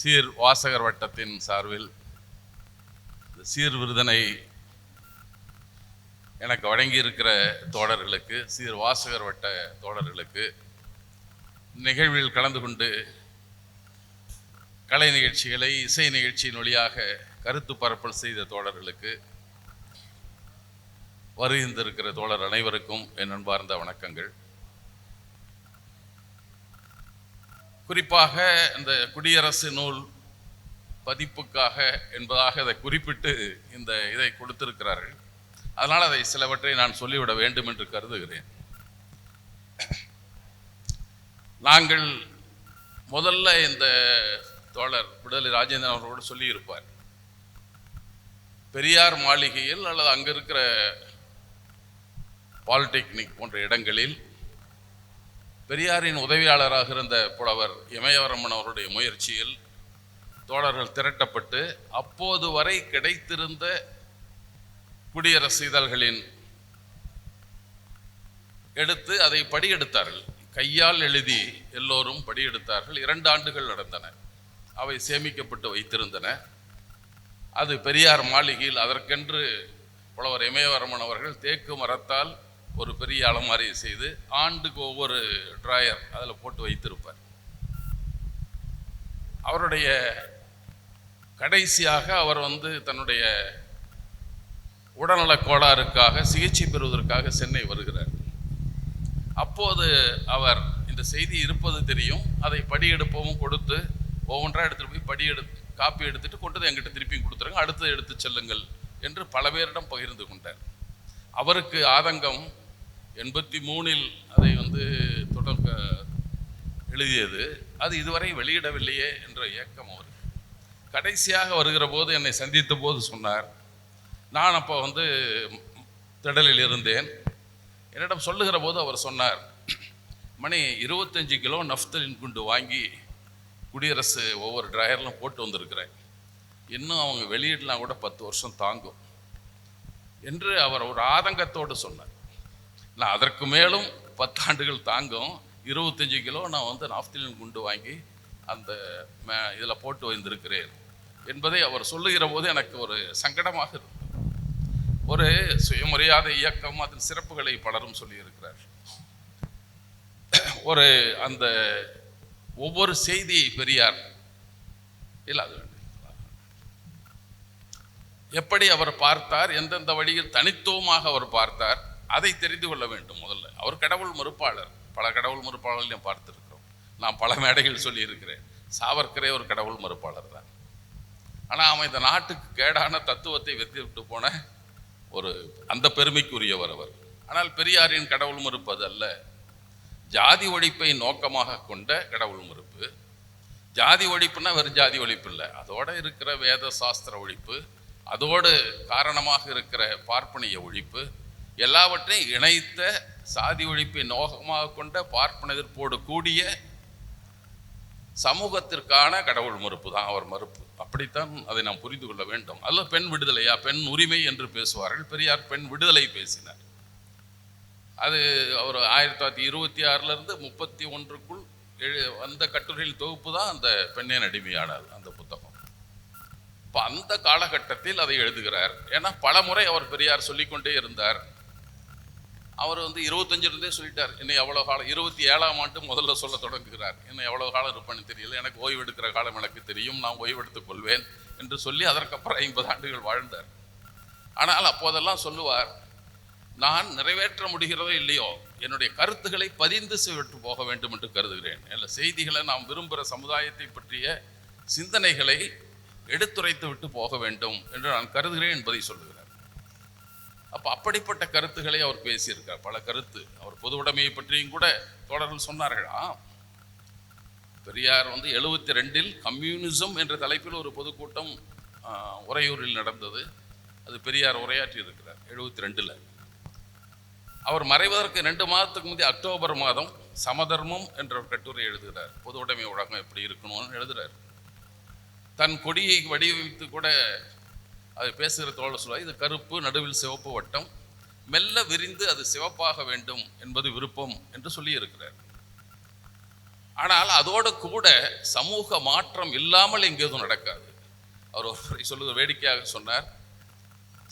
சீர் வாசகர் வட்டத்தின் சார்பில் இந்த சீர் விருதனை எனக்கு வழங்கியிருக்கிற தோழர்களுக்கு சீர் வாசகர் வட்ட தோழர்களுக்கு நிகழ்வில் கலந்து கொண்டு கலை நிகழ்ச்சிகளை இசை நிகழ்ச்சியின் வழியாக கருத்து பரப்பல் செய்த தோழர்களுக்கு வருகின்றிருக்கிற தோழர் அனைவருக்கும் என் அன்பார்ந்த வணக்கங்கள். குறிப்பாக இந்த குடியரசு நூல் பதிப்புக்காக என்பதாக அதை குறிப்பிட்டு இந்த இதை கொடுத்திருக்கிறார்கள். அதனால் அதை சிலவற்றை நான் சொல்லிவிட வேண்டும் என்று கருதுகிறேன். நாங்கள் முதல்ல இந்த தோழர் விடுதலை ராஜேந்திரன் அவர்களோடு சொல்லியிருப்பார். பெரியார் மாளிகையில் அல்லது அங்கே இருக்கிற பாலிடெக்னிக் போன்ற இடங்களில் பெரியாரின் உதவியாளராக இருந்த புலவர் இமயவரம்மன் அவருடைய முயற்சியில் தோழர்கள் திரட்டப்பட்டு அப்போது வரை கிடைத்திருந்த குடியரசு இதழ்களின் எடுத்து அதை படியெடுத்தார்கள். கையால் எழுதி எல்லோரும் படியெடுத்தார்கள். இரண்டு ஆண்டுகள் நடந்தன. அவை சேமிக்கப்பட்டு வைத்திருந்தன. அது பெரியார் மாளிகையில் அதற்கென்று புலவர் இமயவரமன் அவர்கள் தேக்கு மரத்தால் ஒரு பெரிய அலமாரி செய்து ஆண்டுக்கு ஒவ்வொரு ட்ராயர் அதில் போட்டு வைத்திருப்பார். அவருடைய கடைசியாக அவர் வந்து தன்னுடைய உடல்நலக் கோளாறுக்காக சிகிச்சை பெறுவதற்காக சென்னை வருகிறார். அப்போது அவர் இந்த செய்தி இருப்பது தெரியும். அதை படியெடுப்பவும் கொடுத்து ஒவ்வொன்றா எடுத்துகிட்டு போய் படி எடு காப்பி எடுத்துட்டு கொண்டு எங்கிட்ட திருப்பியும் கொடுத்துருங்க. அடுத்து எடுத்து செல்லுங்கள் என்று பல பேரிடம் பகிர்ந்து கொண்டார். அவருக்கு ஆதங்கம் எண்பத்தி மூணில் அதை வந்து தொடக்க எழுதியது. அது இதுவரை வெளியிடவில்லையே என்ற ஏக்கம் அவருக்கு. கடைசியாக வருகிற போது என்னை சந்தித்த போது சொன்னார் நான் அப்போ வந்து திடலில் இருந்தேன். என்னிடம் சொல்லுகிற போது அவர் சொன்னார் மணி இருபத்தஞ்சு கிலோ நஃப்தலின் குண்டு வாங்கி குடியரசு ஒவ்வொரு ட்ராயர்லாம் போட்டு வந்திருக்கிறேன். இன்னும் அவங்க வெளியிடலாம் கூட பத்து வருஷம் தாங்கும். என்று அவர் ஒரு ஆதங்கத்தோடு சொன்னார். நான் அதற்கு மேலும் பத்தாண்டுகள் தாங்கும் இருபத்தஞ்சு கிலோ நான் வந்து நாப்திலின் குண்டு வாங்கி அந்த இதில் போட்டு வந்திருக்கிறேன் என்பதை அவர் சொல்லுகிற போது எனக்கு ஒரு சங்கடமாக இருந்தது. ஒரு சுயமரியாதை இயக்கம் அதன் சிறப்புகளை பலரும் சொல்லியிருக்கிறார் ஒரு அந்த ஒவ்வொரு செய்தியை பெரியார் இல்லை அது எப்படி அவர் பார்த்தார் எந்தெந்த வழியில் தனித்துவமாக அவர் பார்த்தார் அதை தெரிந்து கொள்ள வேண்டும் முதல்ல. அவர் கடவுள் மறுப்பாளர். பல கடவுள் மறுப்பாளர்களையும் பார்த்துருக்கிறோம். நான் பல மேடைகள் சொல்லியிருக்கிறேன். சாவர்க்கரே ஒரு கடவுள் மறுப்பாளர் தான். ஆனால் அவன் இந்த நாட்டுக்கு கேடான தத்துவத்தை வெற்றி விட்டு போன ஒரு அந்த பெருமைக்குரியவர் அவர். ஆனால் பெரியாரின் கடவுள் மறுப்பு அது அல்ல. ஜாதி ஒழிப்பை நோக்கமாக கொண்ட கடவுள் மறுப்பு. ஜாதி ஒழிப்புனா வெறும் ஜாதி ஒழிப்பு இல்லை. அதோடு இருக்கிற வேத சாஸ்திர ஒழிப்பு அதோடு காரணமாக இருக்கிற பார்ப்பனிய ஒழிப்பு எல்லாவற்றையும் இணைத்த சாதி ஒழிப்பை நோக்கமாக கொண்ட பார்ப்பன எதிர்ப்போடு கூடிய சமூகத்திற்கான கடவுள் மறுப்பு தான் அவர் மறுப்பு. அப்படித்தான் அதை நாம் புரிந்து கொள்ள வேண்டும். அல்ல பெண் விடுதலையா? பெண் உரிமை என்று பேசுவார்கள். பெரியார் பெண் விடுதலை பேசினார். அது அவர் ஆயிரத்தி தொள்ளாயிரத்தி இருபத்தி ஆறிலிருந்து முப்பத்தி ஒன்றுக்குள் எழு அந்த கட்டுரையில் தொகுப்பு தான் அந்த பெண்ணின் அடிமையானது அந்த புத்தகம். இப்போ அந்த காலகட்டத்தில் அதை எழுதுகிறார். ஏன்னா பல முறை அவர் பெரியார் சொல்லிக்கொண்டே இருந்தார். அவர் வந்து இருபத்தஞ்சிலிருந்தே சொல்லிட்டார் என்னை எவ்வளோ காலம் இருபத்தி ஏழாம் ஆண்டு முதல்ல சொல்ல தொடங்குகிறார். என்னை எவ்வளோ காலம் இருப்பேன்னு தெரியல. எனக்கு ஓய்வு எடுக்கிற காலம் எனக்கு தெரியும். நான் ஓய்வெடுத்துக் கொள்வேன். என்று சொல்லி அதற்கப்புறம் ஐம்பது ஆண்டுகள் வாழ்ந்தார். ஆனால் அப்போதெல்லாம் சொல்லுவார் நான் நிறைவேற்ற முடிகிறதோ இல்லையோ என்னுடைய கருத்துக்களை பதிந்து விட்டு போக வேண்டும் என்று கருதுகிறேன். இல்லை செய்திகளை நாம் விரும்புகிற சமுதாயத்தை பற்றிய சிந்தனைகளை எடுத்துரைத்து விட்டு போக வேண்டும் என்று நான் கருதுகிறேன் என்பதை சொல்லுகிறார். அப்போ அப்படிப்பட்ட கருத்துக்களை அவர் பேசியிருக்கார். பல கருத்து. அவர் பொது உடைமையை பற்றியும் கூட தொடர்கள் சொன்னார்களா. பெரியார் வந்து எழுபத்தி ரெண்டில் கம்யூனிசம் என்ற தலைப்பில் ஒரு பொதுக்கூட்டம் ஆஹ், உறையூரில் நடந்தது. அது பெரியார் உரையாற்றி இருக்கிறார் எழுபத்தி ரெண்டில் அவர் மறைவதற்கு ரெண்டு மாதத்துக்கு முந்தைய அக்டோபர் மாதம் சமதர்மம் என்ற ஒரு கட்டுரை எழுதுகிறார். பொது உடைமை உலகம் எப்படி இருக்கணும்னு எழுதுகிறார் தன் கொடியை வடிவமைத்து கூட அது பேசுகிற தோழர் சொல்லுவார் இது கருப்பு நடுவில் சிவப்பு வட்டம். மெல்ல விரிந்து அது சிவப்பாக வேண்டும் என்பது விருப்பம் என்று சொல்லியிருக்கிறார். ஆனால் அதோடு கூட சமூக மாற்றம் இல்லாமல் எங்கேதும் எதுவும் நடக்காது. அவர் ஒரு சொல்லுவது வேடிக்கையாக சொன்னார்.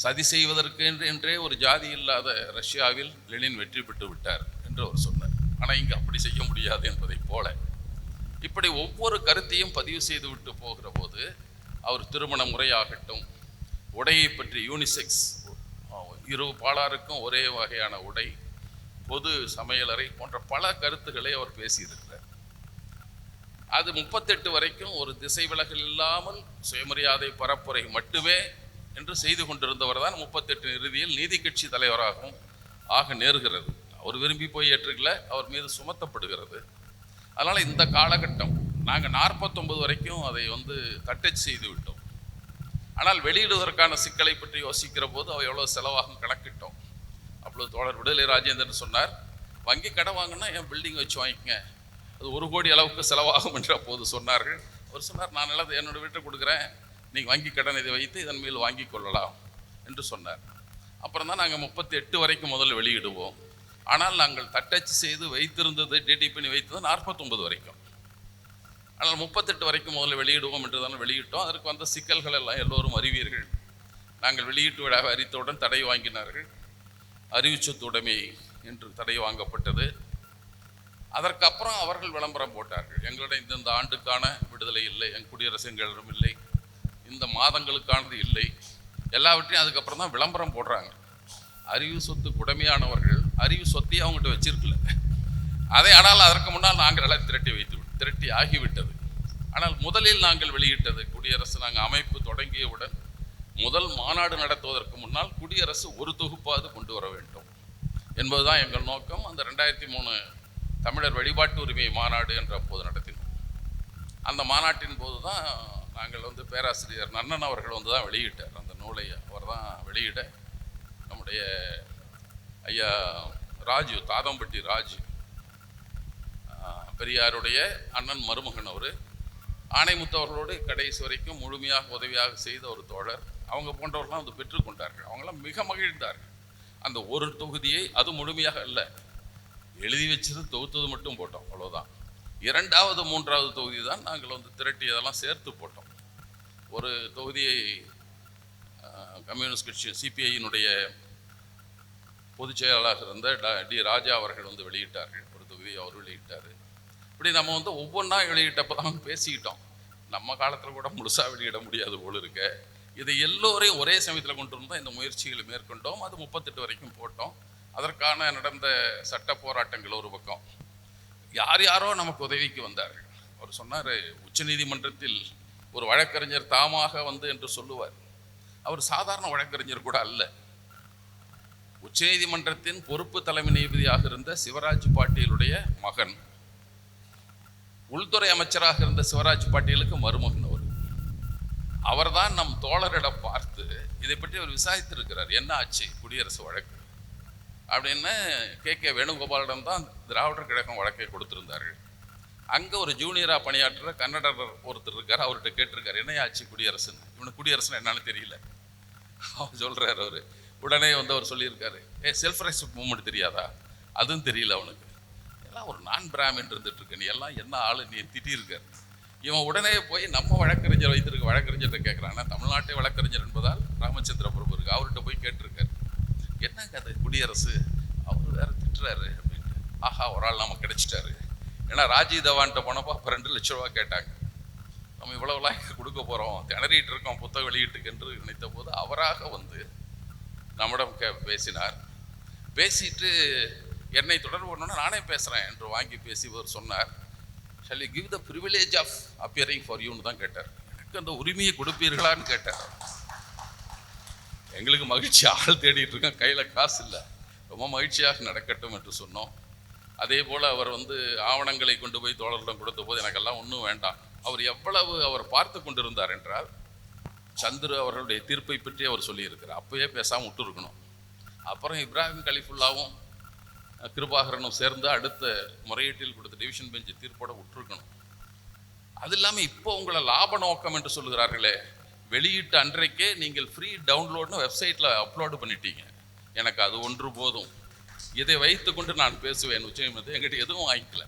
சதி செய்வதற்கு என்று என்றே ஒரு ஜாதி இல்லாத ரஷ்யாவில் லெனின் வெற்றி பெற்று விட்டார் என்று அவர் சொன்னார். ஆனால் இங்கே அப்படி செய்ய முடியாது என்பதைப் போல இப்படி ஒவ்வொரு கருத்தையும் பதிவு செய்து விட்டு போகிற போது அவர் திருமண முறையாகட்டும் உடையை பற்றி யூனிசெக்ஸ் இரு பாலாருக்கும் ஒரே வகையான உடை பொது சமையலறை போன்ற பல கருத்துக்களை அவர் பேசியிருக்கிறார். அது முப்பத்தெட்டு வரைக்கும் ஒரு திசை விலகல் இல்லாமல் சுயமரியாதை பரப்புரை மட்டுமே என்று செய்து கொண்டிருந்தவர் தான் முப்பத்தெட்டு இறுதியில் நீதி கட்சி தலைவராகவும் ஆக நேருகிறது. அவர் விரும்பி போய் ஏற்றுக்கல அவர் மீது சுமத்தப்படுகிறது. அதனால் இந்த காலகட்டம் நாங்கள் நாற்பத்தொம்பது வரைக்கும் அதை வந்து தட்டச் செய்து விட்டோம் ஆனால் வெளியிடுவதற்கான சிக்கலை பற்றி யோசிக்கிற போது அவ எவ்வளோ செலவாகும் கணக்கிட்டோம். அப்பொழுது தோழர் விடுதலை ராஜேந்திரன் சொன்னார் வங்கி கடன் வாங்கினா என் பில்டிங் வச்சு வாங்கிக்கங்க? அது ஒரு கோடி அளவுக்கு செலவாகும் என்று அப்போது சொன்னார்கள். அவர் சொன்னார் நான் நிலத்தை என்னோட வீட்டை கொடுக்குறேன். நீங்கள் வங்கி கடன் இதை வைத்து இதன் மேல் வாங்கி கொள்ளலாம் என்று சொன்னார். அப்புறம் தான் நாங்கள் முப்பத்தி எட்டு வரைக்கும் முதல்ல வெளியிடுவோம். ஆனால் நாங்கள் தட்டச்சு செய்து வைத்திருந்தது டேட்டி பண்ணி வைத்தது நாற்பத்தொன்பது வரைக்கும். ஆனால் முப்பத்தெட்டு வரைக்கும் முதல்ல வெளியிடுவோம் என்று தானே வெளியிட்டோம். அதற்கு வந்த சிக்கல்கள் எல்லாம் எல்லோரும் அறிவீர்கள். நாங்கள் வெளியீட்டு விழாவை அறித்தவுடன் தடை வாங்கினார்கள். அறிவுச்சொத்துடைமை என்று தடை வாங்கப்பட்டது. அதற்கப்புறம் அவர்கள் விளம்பரம் போட்டார்கள். எங்களிடம் இந்தந்த ஆண்டுக்கான விடுதலை இல்லை என் குடியரசு எங்களிடம் இல்லை இந்த மாதங்களுக்கானது இல்லை. எல்லாவற்றையும் அதுக்கப்புறம் தான் விளம்பரம் போடுறாங்க. அறிவு சொத்து உடைமையானவர்கள் அறிவு சொத்தையே அவங்ககிட்ட வச்சிருக்கல. அதை ஆனால் அதற்கு முன்னால் நாங்கள் எல்லாம் திரட்டி வைத்து விட்டு- திரட்டி ஆகிவிட்டது. ஆனால் முதலில் நாங்கள் வெளியிட்டது குடியரசு. நாங்கள் அமைப்பு தொடங்கியவுடன் முதல் மாநாடு நடத்துவதற்கு முன்னால் குடியரசு ஒரு தொகுப்பாவது கொண்டு வர வேண்டும். என்பதுதான் எங்கள் நோக்கம். அந்த ரெண்டாயிரத்தி மூணு தமிழர் வழிபாட்டு உரிமை மாநாடு என்ற அப்போது நடத்தினோம். அந்த மாநாட்டின் போது தான் நாங்கள் வந்து பேராசிரியர் நன்னன் அவர்கள் வந்து தான் வெளியிட்டார். அந்த நூலை அவர் தான் வெளியிட நம்முடைய ஐயா ராஜு தாதம்பட்டி ராஜு. பெரியாருடைய அண்ணன் மருமகன் அவர். ஆணைமுத்தவர்களோடு கடைசி வரைக்கும் முழுமையாக உதவியாக செய்த ஒரு தோழர். அவங்க போன்றவர்கள்லாம் வந்து பெற்றுக்கொண்டார்கள் அவங்களாம் மிக மகிழ்ந்தார்கள். அந்த ஒரு தொகுதியை அது முழுமையாக அல்ல. எழுதி வச்சது தொகுத்தது மட்டும் போட்டோம் அவ்வளோதான் இரண்டாவது மூன்றாவது தொகுதி தான் நாங்கள் வந்து திரட்டி அதெல்லாம் சேர்த்து போட்டோம். ஒரு தொகுதியை கம்யூனிஸ்ட் கட்சி சிபிஐயினுடைய பொதுச் செயலாளராக இருந்த டி ராஜா அவர்கள் வந்து வெளியிட்டார்கள் ஒரு தொகுதியை அவர் வெளியிட்டார். இப்படி நம்ம வந்து ஒவ்வொன்றா வெளியிட்டப்போ தான் பேசிக்கிட்டோம். நம்ம காலத்தில் கூட முழுசாக வெளியிட முடியாது போல் இருக்க. இதை எல்லோரையும் ஒரே சமயத்தில் கொண்டு வந்தால் இந்த முயற்சிகளை மேற்கொண்டோம். அது முப்பத்தெட்டு வரைக்கும் போட்டோம். அதற்கான நடந்த சட்ட போராட்டங்கள் ஒரு பக்கம். யார் யாரோ நமக்கு உதவிக்கு வந்தார்கள். அவர் சொன்னார் உச்சநீதிமன்றத்தில் ஒரு வழக்கறிஞர் தாமாக வந்து என்று சொல்லுவார். அவர் சாதாரண வழக்கறிஞர் கூட அல்ல. உச்சநீதிமன்றத்தின் பொறுப்பு தலைமை நீதிபதியாக இருந்த சிவராஜ் பாட்டீலுடைய மகன். உள்துறை அமைச்சராக இருந்த சிவராஜ் பாட்டீலுக்கு மருமகன் அவர். அவர்தான் நம் தோழரிடம் பார்த்து இதை பற்றி அவர் விசாரித்திருக்கிறார். என்ன ஆச்சு? குடியரசு வழக்கு. அப்படின்னு கே. கே. வேணுகோபாலிடம் தான் திராவிடர் கழகம் வழக்கை கொடுத்துருந்தார்கள். அங்கே ஒரு ஜூனியராக பணியாற்றுற கன்னடர் ஒருத்தர் இருக்கார். அவர்கிட்ட கேட்டிருக்காரு என்ன ஆச்சு குடியரசுன்னு? இவனுக்கு குடியரசுன்னு என்னன்னு தெரியல. அவர் சொல்கிறார் அவர். உடனே வந்து அவர் சொல்லியிருக்காரு ஏ செல்ஃப் ரெஸ்பெக்ட் மூமெண்ட் தெரியாதா? அதுவும் தெரியல அவனுக்கு எல்லாம் ஒரு நான் பிராமின் இருந்துட்டு இருக்க நீ எல்லாம் என்ன ஆளு? நீ திட்டியிருக்காரு இவன் உடனே போய் நம்ம வழக்கறிஞர் வைத்திருக்க வழக்கறிஞர்கிட்ட கேட்குறான் தமிழ்நாட்டை வழக்கறிஞர் என்பதால் ராமச்சந்திர பிரபு இருக்கு. அவர்கிட்ட போய் கேட்டிருக்காரு. என்னங்க அது குடியரசு? அவர் வேற திட்டுறாரு. அப்படின்னு. ஆஹா ஒரு ஆள் நமக்கு கிடைச்சிட்டாரு. ஏன்னா ராஜீவ் தவான்கிட்ட போனப்போ அப்போ ரெண்டு லட்ச ரூபா கேட்டாங்க. நம்ம இவ்வளவுலாம் கொடுக்க போகிறோம் திணறிட்டு இருக்கோம் புத்தக வெளியீட்டுக்கு என்று நினைத்த போது அவராக வந்து நம்மிடம் கே பேசினார். பேசிட்டு என்னை தொடர்பு பண்ணோன்னா நானே பேசுகிறேன் என்று வாங்கி பேசி இவர் சொன்னார். Shall you give the privilege of appearing for யூன்னு தான் கேட்டார். எனக்கு அந்த உரிமையை கொடுப்பீர்களான்னு கேட்டார். எங்களுக்கு மகிழ்ச்சி. ஆள் தேடிட்டு இருக்கோம் கையில் காசு இல்லை. ரொம்ப மகிழ்ச்சியாக நடக்கட்டும் என்று சொன்னோம். அதே போல் அவர் வந்து ஆவணங்களை கொண்டு போய் தோழரிடம் கொடுத்த போது எனக்கெல்லாம் ஒன்றும் வேண்டாம். அவர் எவ்வளவு அவர் பார்த்து கொண்டிருந்தார் என்றால் சந்துரு அவர்களுடைய தீர்ப்பை பற்றி அவர் சொல்லியிருக்கிறார். அப்பயே பேசாமல் விட்டுருக்கணும். அப்புறம் இப்ராஹிம் கலிஃபுல்லாவும் கிருபாகரனும் சேர்ந்து அடுத்த முறையீட்டில் கொடுத்த டிவிஷன் பெஞ்சு தீர்ப்போட விட்டுருக்கணும். அது இல்லாமல் இப்போ உங்களை லாப நோக்கம் என்று சொல்லுகிறார்களே வெளியிட்ட அன்றைக்கே நீங்கள் ஃப்ரீ டவுன்லோட்னு வெப்சைட்டில் அப்லோடு பண்ணிட்டீங்க. எனக்கு அது ஒன்று போதும். இதை வைத்துக்கொண்டு நான் பேசுவேன் உச்சியம் வந்து எங்கிட்ட எதுவும் வாங்கிக்கல.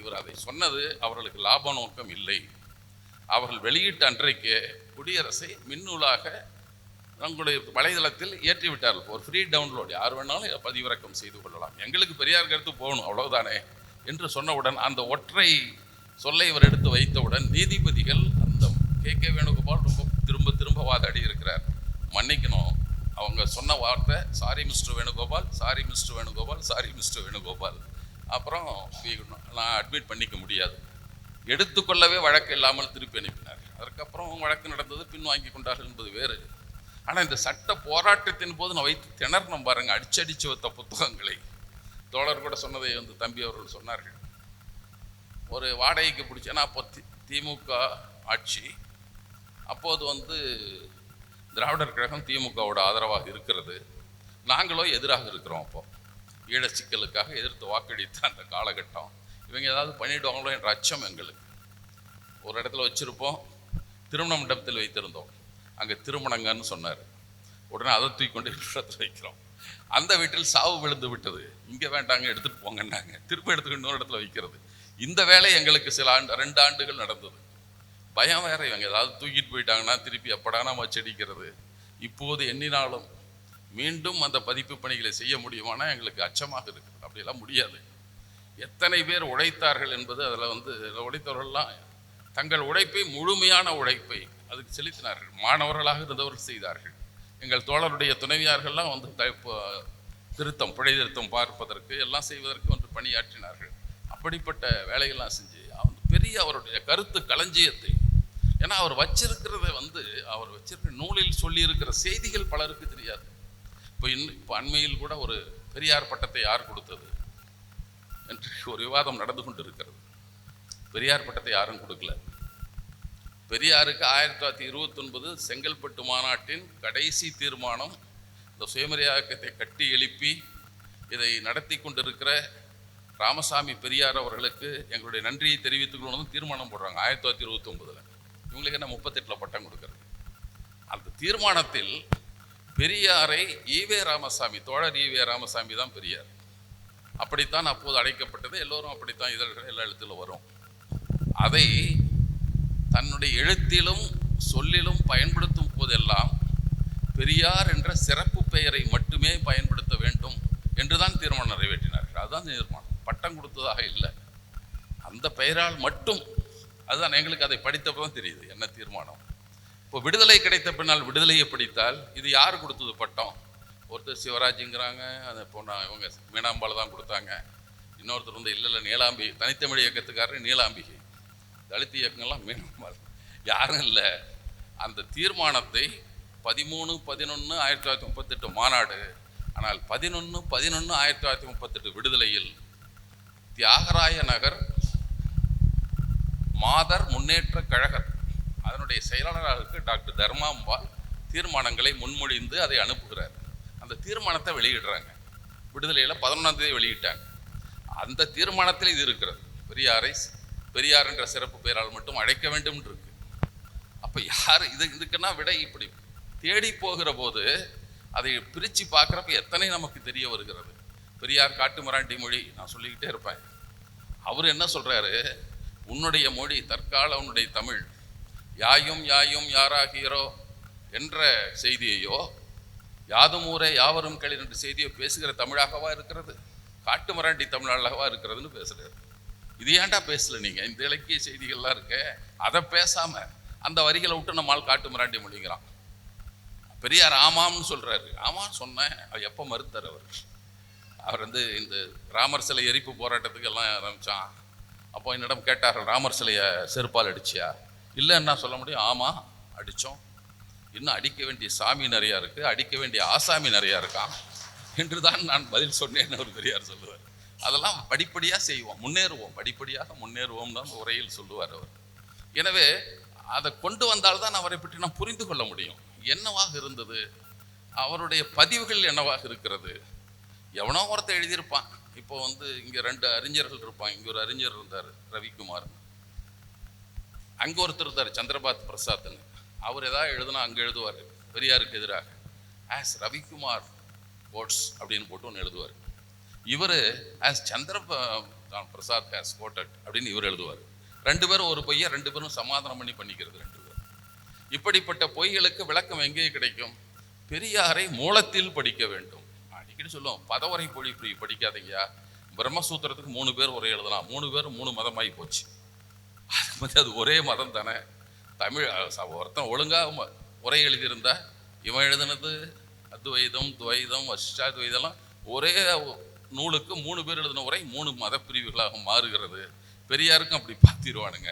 இவர் அதை சொன்னது அவர்களுக்கு லாப நோக்கம் இல்லை. அவர்கள் வெளியிட்ட அன்றைக்கு குடியரசை மின்னூலாக தங்களுடைய வலைதளத்தில் ஏற்றிவிட்டார்கள். ஒரு ஃப்ரீ டவுன்லோட் யார் வேணாலும் பதிவிறக்கம் செய்து கொள்ளலாம். எங்களுக்கு பெரியார் கருத்து போகணும் அவ்வளவுதானே? என்று சொன்னவுடன் அந்த ஒற்றை சொல்லை இவர் எடுத்து வைத்தவுடன் நீதிபதிகள் அந்த கே. கே. வேணுகோபால் ரொம்ப திரும்ப திரும்ப வாதாடி இருக்கிறார் மன்னிக்கணும் அவங்க சொன்ன வார்த்தை sorry mister Venugopal sorry mister Venugopal sorry mister Venugopal. அப்புறம் நான் அட்மிட் பண்ணிக்க முடியாது. எடுத்துக்கொள்ளவே வழக்கு இல்லாமல் திருப்பி அனுப்பினார் அதற்கப்புறம் வழக்கு நடந்தது பின்வாங்கி கொண்டார்கள் என்பது வேறு. ஆனால் இந்த சட்ட போராட்டத்தின் போது நான் வைத்து திணறணும் பாருங்கள் அடிச்சடிச்சு வைத்த புத்தகங்களை. தோழர் கூட சொன்னதை வந்து தம்பி அவர்கள் சொன்னார்கள். ஒரு வாடகைக்கு பிடிச்சேன்னா அப்போ தி- திமுக ஆட்சி அப்போது வந்து திராவிடர் கழகம் திமுகவோட ஆதரவாக இருக்கிறது. நாங்களோ எதிராக இருக்கிறோம் அப்போ. ஈழ சிக்கலுக்காக எதிர்த்து வாக்களித்த அந்த காலகட்டம். இவங்க ஏதாவது பண்ணிவிடுவாங்களோ என்ற அச்சம் எங்களுக்கு. ஒரு இடத்துல வச்சுருப்போம் திருமண மண்டபத்தில் வைத்திருந்தோம். அங்கே திருமணங்கன்னு சொன்னார். உடனே அதை தூக்கி கொண்டு இடத்துல வைக்கிறோம். அந்த வீட்டில் சாவு விழுந்து விட்டது. இங்கே வேண்டாங்க எடுத்துகிட்டு போங்கன்னாங்க. திரும்ப எடுத்துக்கிட்டு இன்னொரு இடத்துல வைக்கிறது. இந்த வேலை எங்களுக்கு சில ஆண்டு ரெண்டு ஆண்டுகள் நடந்தது. பயம் வேற இவங்க ஏதாவது தூக்கிட்டு போயிட்டாங்கன்னா திருப்பி எப்படா நம்ம செடிக்கிறது. இப்போது எண்ணினாலும் மீண்டும் அந்த பதிப்பு பணிகளை செய்ய முடியுமானா எங்களுக்கு அச்சமாக இருக்குது. அப்படியெல்லாம் முடியாது. எத்தனை பேர் உழைத்தார்கள் என்பது அதில் வந்து உழைத்தவர்கள்லாம் தங்கள் உழைப்பை முழுமையான உழைப்பை அதுக்கு செலுத்தினார்கள். மாணவர்களாக இருந்தவர்கள் செய்தார்கள். எங்கள் தோழருடைய துணைவியார்கள்லாம் வந்து இப்போ திருத்தம் பிழை திருத்தம் பார்ப்பதற்கு எல்லாம் செய்வதற்கு வந்து பணியாற்றினார்கள். அப்படிப்பட்ட வேலைகள்லாம் செஞ்சு அவன் பெரிய அவருடைய கருத்து களஞ்சியத்தை ஏன்னா அவர் வச்சிருக்கிறத வந்து அவர் வச்சிருக்கிற நூலில் சொல்லியிருக்கிற செய்திகள் பலருக்கு தெரியாது. இப்போ இன்னும் இப்போ அண்மையில் கூட ஒரு பெரியார் பட்டத்தை யார் கொடுத்தது? என்று ஒரு விவாதம் நடந்து கொண்டு இருக்கிறது பெரியார் பட்டத்தை யாரும் கொடுக்கல. பெரியாருக்கு ஆயிரத்தி தொள்ளாயிரத்தி இருபத்தொன்பது செங்கல்பட்டு மாநாட்டின் கடைசி தீர்மானம் இந்த சுயமரியாக்கத்தை கட்டி எழுப்பி இதை நடத்தி கொண்டிருக்கிற ராமசாமி பெரியார் அவர்களுக்கு எங்களுடைய நன்றியை தெரிவித்துக் கொள்ளணும் தீர்மானம் போடுறாங்க ஆயிரத்தி தொள்ளாயிரத்தி இருபத்தொன்பதுல. இவங்களுக்கு என்ன முப்பத்தெட்டில் பட்டம் கொடுக்குறது? அந்த தீர்மானத்தில் பெரியாரை ஈவே ராமசாமி தோழர் ஈவே ராமசாமி தான் பெரியார். அப்படித்தான் அப்போது அழைக்கப்பட்டது எல்லோரும் அப்படித்தான் இதழ்கள் எல்லா எழுத்திலும் வரும். அதை தன்னுடைய எழுத்திலும் சொல்லிலும் பயன்படுத்தும் போதெல்லாம் பெரியார் என்ற சிறப்பு பெயரை மட்டுமே பயன்படுத்த வேண்டும் என்றுதான் தீர்மானம் நிறைவேற்றினார்கள். அதுதான் தீர்மானம். பட்டம் கொடுத்ததாக இல்லை. அந்த பெயரால் மட்டும் அதுதான் எங்களுக்கு அதை படித்தப்போ தான் தெரியுது. என்ன தீர்மானம்? இப்போ விடுதலை கிடைத்த பின்னால் விடுதலையை படித்தால் இது யார் கொடுத்தது பட்டம்? ஒருத்தர் சிவராஜுங்கிறாங்க அதை போன இவங்க மீனாம்பால் தான் கொடுத்தாங்க. இன்னொருத்தர் வந்து இல்லை இல்லை நீலாம்பி தனித்தமிழ் இயக்கத்துக்காரர் நீலாம்பிகை. தலித் இயக்கங்கள்லாம் மீனாம்பால். யாரும் இல்லை. அந்த தீர்மானத்தை பதிமூணு பதினொன்று ஆயிரத்தி தொள்ளாயிரத்தி முப்பத்தெட்டு மாநாடு ஆனால் பதினொன்று பதினொன்று ஆயிரத்தி தொள்ளாயிரத்தி முப்பத்தெட்டு விடுதலையில் தியாகராய நகர் மாதர் முன்னேற்ற கழகர் அதனுடைய செயலாளராக டாக்டர் தர்மாம்பாள் தீர்மானங்களை முன்மொழிந்து அதை அனுப்புகிறார். அந்த தீர்மானத்தை வெளியிடுறாங்க. விடுதலையில் பதினொன்றாம் தேதி வெளியிட்டாங்க. அந்த தீர்மானத்தில் இது இருக்கிறது. பெரியாரை பெரியார் என்ற சிறப்பு பெயரால் மட்டும் அழைக்க வேண்டும் இருக்கு. அப்போ யார் இது இதுக்குன்னா விட இப்படி தேடி போகிற போது அதை பிரித்து பார்க்குறப்ப எத்தனை நமக்கு தெரிய வருகிறது. பெரியார் காட்டுமிராண்டி மொழி நான் சொல்லிக்கிட்டே இருப்பேன். அவர் என்ன சொல்கிறாரு உன்னுடைய மொழி தற்கால உன்னுடைய தமிழ். யாயும் யாயும் யாராகிறோ என்ற செய்தியையோ யாதும் ஊரே யாவரும் கேளீர் என்ற செய்தியை பேசுகிற தமிழாகவா இருக்கிறது? காட்டு மராண்டி தமிழாகவா இருக்கிறதுன்னு பேசுறாரு இது ஏன்டா பேசல நீங்க? இந்த இலக்கிய செய்திகள்லாம் இருக்க. அதை பேசாம அந்த வரிகளை விட்டு நம்மால் காட்டு மராண்டி மொழிங்கிறான் பெரியார் ஆமாம்னு சொல்றாரு. ஆமாம் சொன்னேன். அவர் எப்போ மறுத்தார் அவர்? அவர் வந்து இந்த ராமர் சிலை எரிப்பு போராட்டத்துக்கு எல்லாம் ஆரம்பிச்சான். அப்போ என்னிடம் கேட்டார்கள் ராமர் சிலையை செருப்பால் அடிச்சியா? இல்லை என்ன சொல்ல முடியும். ஆமாம் அடித்தோம். இன்னும் அடிக்க வேண்டிய சாமி நிறையா இருக்குது அடிக்க வேண்டிய ஆசாமி நிறையா இருக்கான் என்று தான் நான் பதில் சொன்னேன் ஒரு பெரியார் சொல்லுவார். அதெல்லாம் படிப்படியாக செய்வோம் முன்னேறுவோம். படிப்படியாக முன்னேறுவோம் தான் உரையில் சொல்லுவார் அவர். எனவே அதை கொண்டு வந்தால்தான் அவரை பற்றி நாம் புரிந்து கொள்ள முடியும். என்னவாக இருந்தது? அவருடைய பதிவுகள் என்னவாக இருக்கிறது? எவனோ ஒருத்தர் எழுதியிருப்பான். இப்போ வந்து இங்கே ரெண்டு அறிஞர்கள் இருப்பான் இங்கே ஒரு அறிஞர் இருந்தார் ரவிக்குமார் அங்கே ஒருத்தர் இருந்தார் சந்திரபாத் பிரசாத்னு. அவர் எதாவது எழுதுனா அங்கே எழுதுவார். பெரியாருக்கு எதிராக. ஆஸ் ரவிக்குமார் கோட்ஸ் அப்படின்னு போட்டு ஒன்று எழுதுவார். இவர் as Chandra Prasad has quoted அப்படின்னு இவர் எழுதுவார். ரெண்டு பேரும் ஒரு பொய்யை ரெண்டு பேரும் சமாதானம் பண்ணி பண்ணிக்கிறது ரெண்டு பேரும். இப்படிப்பட்ட பொய்களுக்கு விளக்கம் எங்கே கிடைக்கும்? பெரியாரை மூலத்தில் படிக்க வேண்டும். அடிக்கடி சொல்லுவோம் பதவரை பொழி இப்படி படிக்காதீங்கயா பிரம்மசூத்திரத்துக்கு மூணு பேர் ஒரே எழுதலாம். மூணு பேர் மூணு மதமாகி போச்சு. அது வந்து அது ஒரே மதம் தானே. தமிழ் ஒருத்தன் ஒழுங்காக உரை எழுதியிருந்தா இவன் எழுதுனது அத்வைதம் துவைதம் அஷ்டாத்வைதெல்லாம் ஒரே நூலுக்கு மூணு பேர் எழுதின உரை மூணு மத பிரிவுகளாக மாறுகிறது. பெரியாருக்கும் அப்படி பார்த்திருவானுங்க.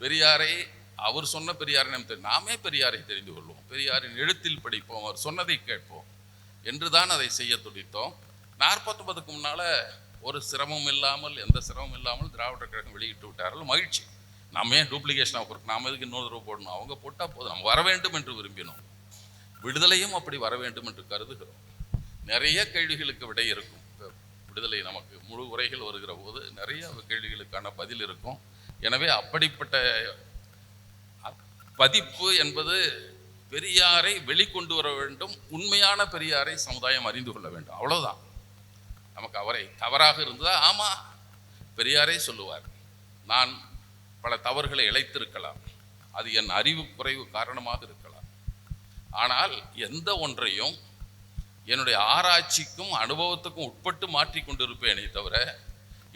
பெரியாரை அவர் சொன்ன பெரியாரை நம்ம தெரி- நாமே பெரியாரை தெரிந்து கொள்வோம். பெரியாரின் எழுத்தில் படிப்போம் அவர் சொன்னதை கேட்போம். என்று தான் அதை செய்ய துடித்தோம். நாற்பத்தொன்பதுக்கு முன்னால் ஒரு சிரமம் இல்லாமல் எந்த சிரமம் இல்லாமல் திராவிடர் கழகம் வெளியிட்டு விட்டார்கள். மகிழ்ச்சி. நம்ம ஏன் டூப்ளிகேஷனாக கொடுக்கணும்? நாம எதுக்கு இன்னொரு தடவை போடணும்? அவங்க போட்டால் போதும். நம்ம வர வேண்டும் என்று விரும்பினோம். விடுதலையும் அப்படி வர வேண்டும் என்று கருதுகிறோம். நிறைய கேள்விகளுக்கு விடை இருக்கும். விடுதலை நமக்கு முழு உரைகள் வருகிற போது நிறைய கேள்விகளுக்கான பதில் இருக்கும். எனவே அப்படிப்பட்ட பதிப்பு என்பது பெரியாரை வெளிக்கொண்டு வர வேண்டும். உண்மையான பெரியாரை சமுதாயம் அறிந்து கொள்ள வேண்டும். அவ்வளோதான் நமக்கு அவரை தவறாக இருந்ததா? ஆமாம் பெரியாரே சொல்லுவார். நான் பல தவறுகளை இழைத்திருக்கலாம். அது என் அறிவு குறைவு காரணமாக இருக்கலாம். ஆனால் எந்த ஒன்றையும் என்னுடைய ஆராய்ச்சிக்கும் அனுபவத்துக்கும் உட்பட்டு மாற்றி கொண்டிருப்பேனே தவிர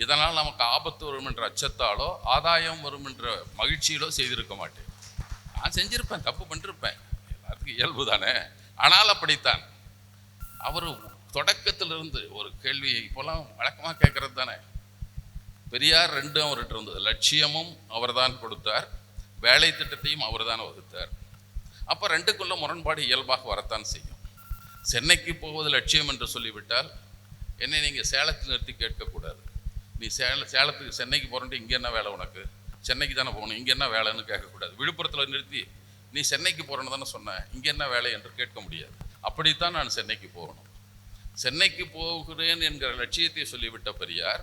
இதனால் நமக்கு ஆபத்து வரும் என்ற அச்சத்தாலோ ஆதாயம் வரும் என்ற மகிழ்ச்சியிலோ செய்திருக்க மாட்டேன். நான் செஞ்சிருப்பேன் தப்பு பண்ணிருப்பேன். எல்லாத்துக்கும் இயல்பு தானே? ஆனால் அப்படித்தான். அவர் தொடக்கத்திலிருந்து ஒரு கேள்வி இப்போலாம் வழக்கமாக கேட்குறது தானே? பெரியார் ரெண்டும் அவர்கிட்ட இருந்தது. லட்சியமும் அவர் தான் கொடுத்தார். வேலை திட்டத்தையும் அவர்தான் வகுத்தார். அப்போ ரெண்டுக்குள்ள முரண்பாடு இயல்பாக வரத்தான் செய்யும். சென்னைக்கு போவது லட்சியம் என்று சொல்லிவிட்டால் என்னை நீங்கள் சேலத்தில் நிறுத்தி கேட்கக்கூடாது. நீ சேல சேலத்துக்கு சென்னைக்கு போகிறேன்ட்டு இங்கே என்ன வேலை உனக்கு? சென்னைக்கு தானே போகணும் இங்கே என்ன வேலைன்னு கேட்கக்கூடாது. விழுப்புரத்தில் நிறுத்தி நீ சென்னைக்கு போகிறேன்னு தானே சொன்னேன் இங்கே என்ன வேலை என்று கேட்க முடியாது. அப்படித்தான் நான் சென்னைக்கு போகணும். சென்னைக்கு போகிறேன் என்கிற லட்சியத்தை சொல்லிவிட்ட பெரியார்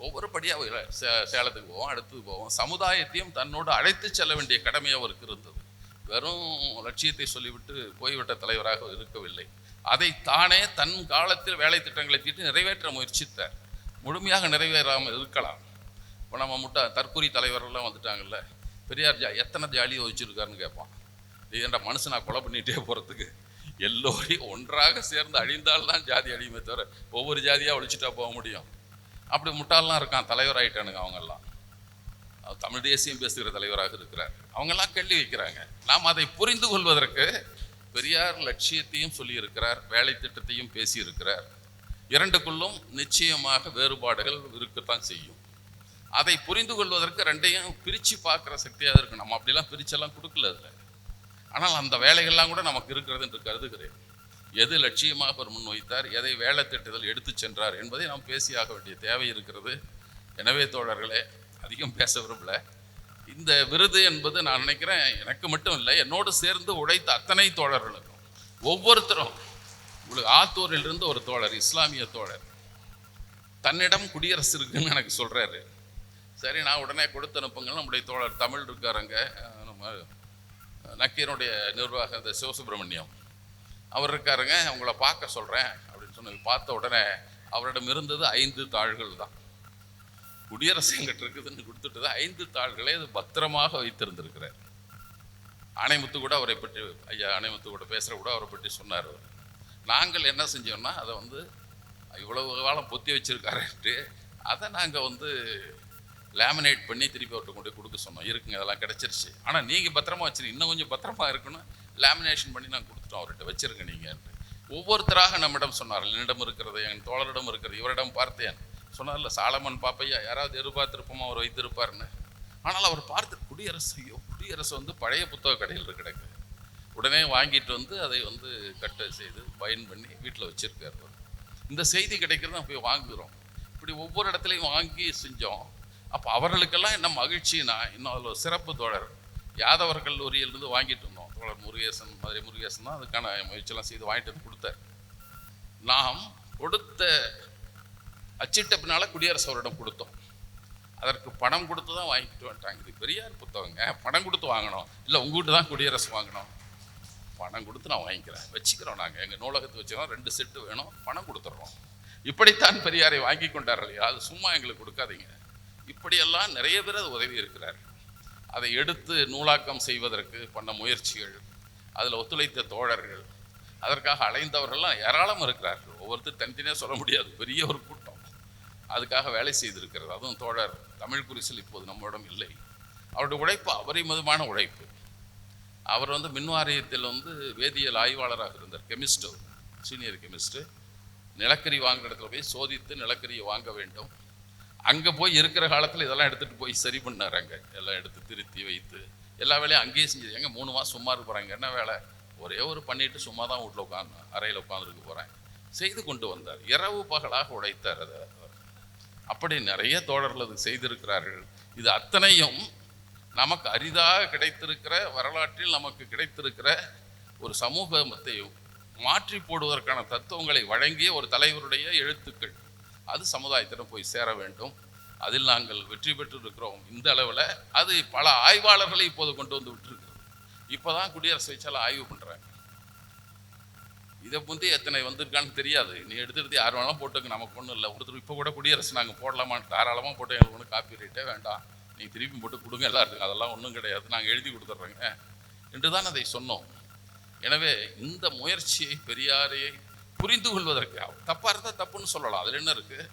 ஒவ்வொரு படியாக சே- சேலத்துக்கு போவோம் அடுத்தது போவோம். சமுதாயத்தையும் தன்னோடு அழைத்து செல்ல வேண்டிய கடமை அவருக்கு இருந்தது. வெறும் லட்சியத்தை சொல்லிவிட்டு போய்விட்ட தலைவராக இருக்கவில்லை. அதை தானே தன் காலத்தில் வேலை திட்டங்களை தீட்டு நிறைவேற்ற முயற்சித்தார். முழுமையாக நிறைவேறாமல் இருக்கலாம். இப்போ நம்ம முட்டா தற்கூரி தலைவரெல்லாம் வந்துட்டாங்கல்ல. பெரியார் ஜா எத்தனை ஜாலியை வச்சுருக்காருன்னு கேட்பான் இது ஏன்டா நான் கொலை பண்ணிகிட்டே போகிறதுக்கு எல்லோரையும் ஒன்றாக சேர்ந்து அழிந்தால்தான் ஜாதி அழியுமே தவிர ஒவ்வொரு ஜாதியாக ஒழிச்சிட்டா போக முடியும். அப்படி முட்டாளெலாம் இருக்கான் தலைவர் ஆகிட்டானுங்க அவங்கெல்லாம் தமிழ் தேசியம் பேசுகிற தலைவராக இருக்கிறார். அவங்கெல்லாம் கேள்வி வைக்கிறாங்க. நாம் அதை புரிந்து கொள்வதற்கு பெரியார் லட்சியத்தையும் சொல்லியிருக்கிறார் வேலை திட்டத்தையும் பேசியிருக்கிறார். இரண்டுக்குள்ளும் நிச்சயமாக வேறுபாடுகள் இருக்கத்தான் செய்யும். அதை புரிந்து கொள்வதற்கு ரெண்டையும் பிரித்து பார்க்குற சக்தியாக இருக்கு. நம்ம அப்படிலாம் பிரிச்செல்லாம் கொடுக்கல அதில். ஆனால் அந்த வேலைகள்லாம் கூட நமக்கு இருக்கிறது என்று கருதுகிறேன். எது லட்சியமாக அவர் முன்வைத்தார் எதை வேலை திட்டத்தில் எடுத்து சென்றார் என்பதை நாம் பேசியாக வேண்டிய தேவை இருக்கிறது. எனவே தோழர்களே அதிகம் பேச விரும்பல. இந்த விருது என்பது நான் நினைக்கிறேன் எனக்கு மட்டும் இல்லை என்னோடு சேர்ந்து உழைத்த அத்தனை தோழர்களுக்கும் ஒவ்வொருத்தரும் உங்களுக்கு ஆத்தூரிலிருந்து ஒரு தோழர் இஸ்லாமிய தோழர் தன்னிடம் குடியரசு இருக்குன்னு எனக்கு சொல்கிறாரு சரி நான் உடனே கொடுத்து அனுப்புங்க நம்முடைய தோழர் தமிழ் இருக்காருங்க நம்ம நக்கீரனுடைய நிர்வாக இந்த சிவசுப்பிரமணியம். அவர் இருக்காருங்க உங்களை பார்க்க சொல்கிறேன் அப்படின்னு சொன்ன பார்த்த உடனே அவரிடம் இருந்தது ஐந்து தாள்கள் தான். குடியரசு எங்கிட்ட இருக்குதுன்னு கொடுத்துட்டது ஐந்து தாள்களை அது பத்திரமாக வைத்திருந்திருக்கிறார். ஆணைமுத்து கூட அவரை பற்றி ஐயா ஆணைமுத்து கூட பேசுகிற கூட அவரை பற்றி சொன்னார் அவர். நாங்கள் என்ன செஞ்சோம்னா அதை வந்து இவ்வளவு காலம் பொத்தி வச்சுருக்காருன்ட்டு அதை நாங்கள் வந்து லேமினேட் பண்ணி திருப்பி அவர்கிட்ட கொண்டு கொடுக்க சொன்னோம். இருக்குங்க அதெல்லாம் கிடச்சிருச்சு. ஆனால் நீங்கள் பத்திரமா வச்சுருங்க. இன்னும் கொஞ்சம் பத்திரமா இருக்கணும். லேமினேஷன் பண்ணி நான் கொடுத்துட்டோம் அவர்கிட்ட வச்சுருங்க நீங்கன்ட்டு ஒவ்வொருத்தராக நம்மிடம் சொன்னார் என்னிடம் இருக்கிறது என் தோழரிடம் இருக்கிறது இவரிடம் பார்த்தேன். சொன்னார்ல சாலமன் பாப்பையா யாராவது எதிர்பார்த்திருப்போமா அவர் வைத்திருப்பார்னு. ஆனால் அவர் பார்த்து குடியரசு குடியரசு வந்து பழைய புத்தக கடையில் கிடக்கு. உடனே வாங்கிட்டு வந்து அதை வந்து கட்டை செய்து பயன் பண்ணி வீட்டில் வச்சுருக்கார் இந்த செய்தி கிடைக்கிறது நம்ம போய் வாங்குகிறோம். இப்படி ஒவ்வொரு இடத்துலையும் வாங்கி செஞ்சோம். அப்போ அவர்களுக்கெல்லாம் என்ன மகிழ்ச்சினா இன்னும் அதில் ஒரு சிறப்பு தோழர். யாதவர் கல்லூரியிலிருந்து வாங்கிட்டு இருந்தோம் தோழர் முருகேசன் மதுரை முருகேசன் தான் அதுக்கான முயற்சியெல்லாம் செய்து வாங்கிட்டு வந்து கொடுத்தார். நாம் கொடுத்த அச்சிட்ட பின்னால் குடியரசு அவரிடம் கொடுத்தோம். அதற்கு பணம் கொடுத்து தான் வாங்கிட்டு வந்துட்டாங்க. இது பெரியார் புத்தகங்க. பணம் கொடுத்து வாங்கணும். இல்லை உங்கள்கிட்ட தான் குடியரசு வாங்கணும். பணம் கொடுத்து நான் வாங்கிக்கிறேன். வச்சுக்கிறோம் நாங்கள் எங்கள் நூலகத்தை வச்சுக்கிறோம். ரெண்டு செட்டு வேணும். பணம் கொடுத்துட்றோம் இப்படித்தான் பெரியாரை வாங்கி கொண்டார்கள் அது சும்மா எங்களுக்கு கொடுக்காதீங்க. இப்படியெல்லாம் நிறைய பேர் அது உதவி இருக்கிறார். அதை எடுத்து நூலாக்கம் செய்வதற்கு பண்ண முயற்சிகள் அதில் ஒத்துழைத்த தோழர்கள் அதற்காக அலைந்தவர்கள்லாம் ஏராளம் இருக்கிறார்கள். ஒவ்வொருத்தர் தனித்தனியாக சொல்ல முடியாது பெரிய ஒரு கூட்டம். அதுக்காக வேலை செய்திருக்கிறது. அதுவும் தோழர் தமிழ் குறிசில் இப்போது நம்மிடம் இல்லை. அவருடைய உழைப்பு அபரிமிதமான உழைப்பு. அவர் வந்து மின் வாரியத்தில் வந்து வேதியியல் ஆய்வாளராக இருந்தார் கெமிஸ்ட் சீனியர் கெமிஸ்ட்டு நிலக்கரி வாங்குற இடத்துல போய் சோதித்து நிலக்கரியை வாங்க வேண்டும். அங்கே போய் இருக்கிற காலத்தில் இதெல்லாம் எடுத்துகிட்டு போய் சரி பண்ணார் அங்கே. எல்லாம் எடுத்து திருத்தி வைத்து எல்லா வேலையும் அங்கேயே செஞ்சது. எங்கே மூணு மாதம் சும்மா இருக்க போகிறாங்க என்ன வேலை? ஒரே ஒரு பண்ணிட்டு சும்மா தான் வீட்டில் உட்காந்து அறையில் உட்காந்துருக்க போகிறேன் செய்து கொண்டு வந்தார். இரவு பகலாக உழைத்தார் அதை. அப்படி நிறைய தோழர்கள் அது செய்திருக்கிறார்கள். இது அத்தனையும் நமக்கு அரிதாக கிடைத்திருக்கிற வரலாற்றில் நமக்கு கிடைத்திருக்கிற ஒரு சமூகத்தை மாற்றி போடுவதற்கான தத்துவங்களை வழங்கிய ஒரு தலைவருடைய எழுத்துக்கள். அது சமுதாயத்திடம் போய் சேர வேண்டும். அதில் நாங்கள் வெற்றி பெற்று இருக்கிறோம் இந்த அளவில் அது பல ஆய்வாளர்களை இப்போது கொண்டு வந்து விட்டுருக்கிறது இப்போ தான் குடியரசு வச்சால ஆய்வு பண்ணுறாங்க இதை முந்தி எத்தனை வந்திருக்கான்னு தெரியாது. நீ எடுத்து எடுத்து யார் வேணாலும் போட்டுங்க நமக்கு ஒன்றும் இல்லை. ஒருத்தர் இப்போ கூட குடியரசு நாங்கள் போடலாமான்னு தாராளமாக போட்டு எங்களுக்கு ஒன்றும் காப்பி ரைட்டே வேண்டாம். நீ திருப்பி போட்டு கொடுங்க எல்லாருக்கும். அதெல்லாம் ஒன்றும் கிடையாது. நாங்கள் எழுதி கொடுத்துட்றோங்க என்று தான் அதை சொன்னோம். எனவே இந்த முயற்சியை பெரியாரை புரிந்து கொள்வதற்கு தப்பாக இருந்தால் தப்புன்னு சொல்லலாம். அதில் என்ன இருக்குது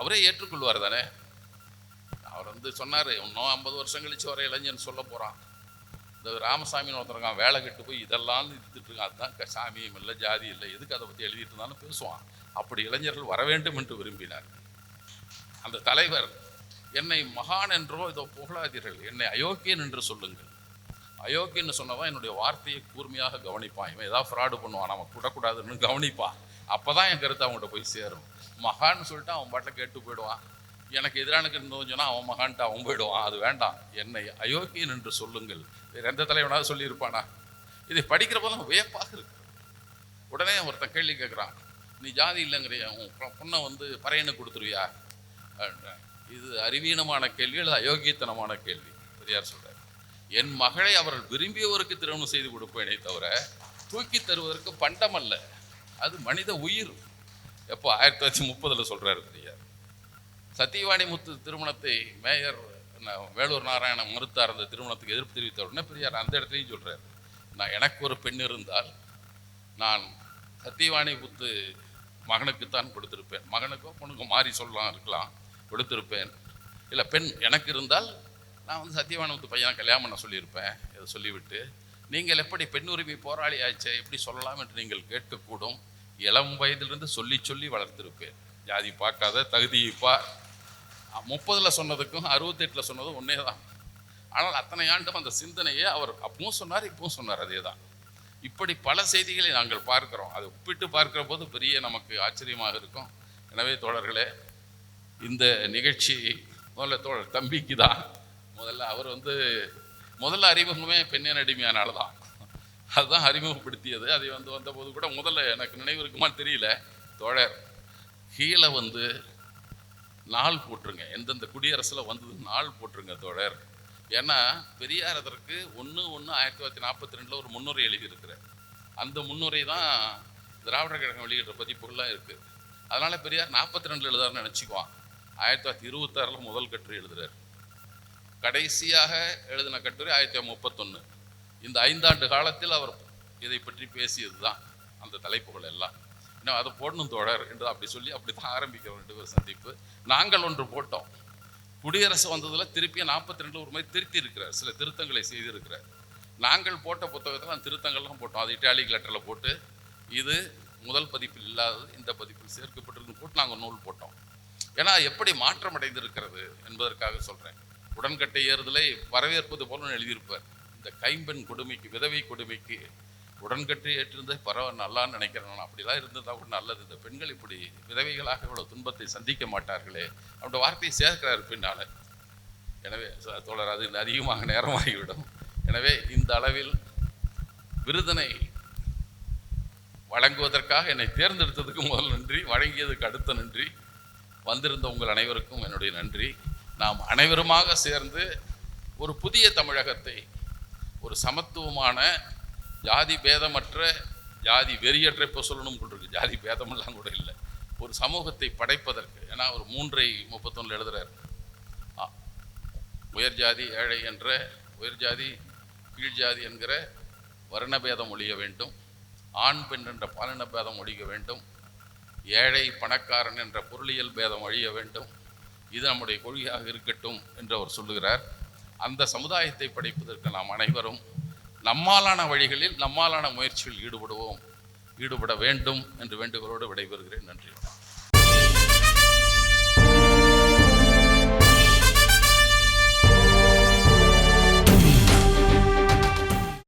அவரே ஏற்றுக்கொள்வார் தானே? அவர் வந்து சொன்னார் இன்னும் ஐம்பது வருஷம் கழித்து வர இளைஞன் சொல்ல போகிறான் இந்த ராமசாமின்னு ஒருத்தருக்கான் வேலை கெட்டு போய் இதெல்லாம் இருக்கான். அதுதான் சாமியும் இல்லை ஜாதி இல்லை எதுக்கு அதை பற்றி எழுதிட்டு இருந்தாலும் பேசுவான். அப்படி இளைஞர்கள் வர வேண்டும் என்று விரும்பினார். அந்த தலைவர் என்னை மகான் என்றோ இதோ புகழாதீர்கள். என்னை அயோக்கியன் என்று சொல்லுங்கள். அயோக்கியன்னு சொன்னவன் என்னுடைய வார்த்தையை கூர்மையாக கவனிப்பான். இவன் ஏதாவது ஃப்ராடு பண்ணுவான் நம்ம விடக்கூடாதுன்னு கவனிப்பான். அப்போ தான் என் கருத்து அவங்ககிட்ட போய் சேரும். மகான்னு சொல்லிட்டு அவன் பாட்டில் கேட்டு போயிடுவான். எனக்கு எதிரானுக்கு இருந்தோம்னு சொன்னால் அவன் மகான்ட்டு அவன் போயிடுவான். அது வேண்டாம். என்னை அயோக்கியன் என்று சொல்லுங்கள். வேறு எந்த தலைவனாவது சொல்லியிருப்பானா? இதை படிக்கிற போதும் வியப்பாக இருக்கு. உடனே ஒருத்தன் கேள்வி கேட்குறான் நீ ஜாதி இல்லைங்கிறிய உன் பொண்ணை வந்து பறையனுக்கு கொடுத்துருவியா? அப்படின்றான். இது அறிவீனமான கேள்வி அல்லது அயோக்கியத்தனமான கேள்வி? பெரியார் சொல்றார். என் மகளை அவர்கள் விரும்பியவருக்கு திருமணம் செய்து கொடுப்பேனே தவிர தூக்கி தருவதற்கு பண்டம் அல்ல. அது மனித உயிர். எப்போ ஆயிரத்தி தொள்ளாயிரத்தி முப்பதில் சொல்கிறார் பெரியார் சத்தியவாணி முத்து திருமணத்தை மேயர் வேலூர் நாராயணன் மறுத்தார். அந்த திருமணத்துக்கு எதிர்ப்பு தெரிவித்த உடனே பெரியார்? அந்த இடத்துலையும் சொல்கிறார் நான் எனக்கு ஒரு பெண் இருந்தால் நான் சத்தியவாணி புத்து மகனுக்குத்தான் கொடுத்துருப்பேன். மகனுக்கோ பொண்ணுக்கோ மாறி சொல்லலாம் இருக்கலாம் கொடுத்துருப்பேன். இல்லை பெண் எனக்கு இருந்தால் நான் வந்து சத்தியவானத்து பையனை கல்யாணம் பண்ண சொல்லியிருப்பேன். இதை சொல்லிவிட்டு நீங்கள் எப்படி பெண் உரிமை போராளி ஆச்சு எப்படி சொல்லலாம்? என்று நீங்கள் கேட்கக்கூடும் இளம் வயதிலிருந்து சொல்லி சொல்லி வளர்த்துருப்பேன் ஜாதி பார்க்காத தகுதியை பார் முப்பதில் சொன்னதுக்கும் அறுபத்தெட்டில் சொன்னதும் ஒன்றே தான். ஆனால் அத்தனை ஆண்டும் அந்த சிந்தனையை அவர் அப்பவும் சொன்னார் இப்பவும் சொன்னார் அதே தான். இப்படி பல செய்திகளை நாங்கள் பார்க்கிறோம். அதை ஒப்பிட்டு பார்க்கிற போது பெரிய நமக்கு ஆச்சரியமாக இருக்கும். எனவே தோழர்களே இந்த நிகழ்ச்சி முதல்ல தோழர் தம்பிக்கு தான். முதல்ல அவர் வந்து முதல்ல அறிமுகமே பெண்ணின் அடிமையானால தான் அதுதான் அறிமுகப்படுத்தியது. அதை வந்து வந்தபோது கூட முதல்ல எனக்கு நினைவு இருக்குமான்னு தெரியல. தோழர் கீழே வந்து நாள் போட்டுருங்க. எந்தெந்த குடியரசில் வந்தது நாள் போட்டுருங்க தோழர். ஏன்னா பெரியார் அதற்கு ஒன்று ஒன்று ஆயிரத்தி தொள்ளாயிரத்தி நாற்பத்தி ரெண்டில் ஒரு முன்னுரை எழுதியிருக்கிறார். அந்த முன்னுரை தான் திராவிடர் கழகம் வெளியிட்ட பதிப்புகள்லாம் இருக்குது அதனால் பெரியார் நாற்பத்தி ரெண்டில் எழுதாருன்னு நினச்சிக்குவான். ஆயிரத்தி தொள்ளாயிரத்தி இருபத்தாறில் முதல் கட்டுரை எழுதுறார். கடைசியாக எழுதின கட்டுரை ஆயிரத்தி முப்பத்தொன்று இந்த ஐந்தாண்டு காலத்தில் அவர் இதை பற்றி பேசியது தான் அந்த தலைப்புகள் எல்லாம். இன்னும் அதை போடணும் தோழர் என்று அப்படி சொல்லி அப்படி தான் ஆரம்பிக்கிறோம் ரெண்டு பேரும் சந்திப்பு. நாங்கள் ஒன்று போட்டோம். குடியரசு வந்ததில் திருப்பி நாற்பத்தி ரெண்டு ஒரு மாதிரி திருத்தி இருக்கிறார் சில திருத்தங்களை செய்திருக்கிறார். நாங்கள் போட்ட புத்தகத்தில் அந்த திருத்தங்கள்லாம் போட்டோம். அது இட்டாலிக் லெட்டரில் போட்டு இது முதல் பதிப்பில் இல்லாதது இந்த பதிப்பில் சேர்க்கப்பட்டிருந்து போட்டு நாங்கள் நூல் போட்டோம். ஏன்னா எப்படி மாற்றம் அடைந்திருக்கிறது என்பதற்காக சொல்கிறேன் உடன்கட்டை ஏறுதலை வரவேற்பது போல எழுதியிருப்பார். இந்த கைம்பெண் கொடுமைக்கு விதவை கொடுமைக்கு உடன்கட்டை ஏற்றிருந்தது பரவாயில்ல நல்லான்னு நினைக்கிறேன் நான். அப்படிலாம் இருந்ததா கூட நல்லது. இந்த பெண்கள் இப்படி விதவைகளாக இவ்வளோ துன்பத்தை சந்திக்க மாட்டார்களே அவருடைய வார்த்தையை சேர்க்கிறார் பின்னால். எனவே தோழர் அது அதிகமாக நேரமாகிவிடும். எனவே இந்த அளவில் விருதினை வழங்குவதற்காக என்னை தேர்ந்தெடுத்ததுக்கு முதல் நன்றி வழங்கியதுக்கு அடுத்த நன்றி. வந்திருந்த உங்கள் அனைவருக்கும் என்னுடைய நன்றி. நாம் அனைவருமாக சேர்ந்து ஒரு புதிய தமிழகத்தை ஒரு சமத்துவமான ஜாதி பேதமற்ற ஜாதி வெறியற்ற இப்போ சொல்லணும் இருக்கு ஜாதி பேதமெல்லாம் கூட இல்லை. ஒரு சமூகத்தை படைப்பதற்கு ஏன்னா ஒரு மூன்றை முப்பத்தொன்னில் எழுதுகிறார் ஆ, உயர் ஜாதி ஏழை என்ற உயர் ஜாதி கீழ் ஜாதி என்கிற வர்ணபேதம் ஒழிய வேண்டும். ஆண் பெண் என்ற பாலின பேதம் ஒழிக்க வேண்டும். ஏழை பணக்காரன் என்ற பொருளியல் பேதம் அழிய வேண்டும். இது நம்முடைய கொள்கையாக இருக்கட்டும் என்று அவர் சொல்லுகிறார். அந்த சமுதாயத்தை படைப்பதற்கு நாம் அனைவரும் நம்மாலான வழிகளில் நம்மாலான முயற்சியில் ஈடுபடுவோம். ஈடுபட வேண்டும் என்று வேண்டுகோளோடு விடைபெறுகிறேன். நன்றி.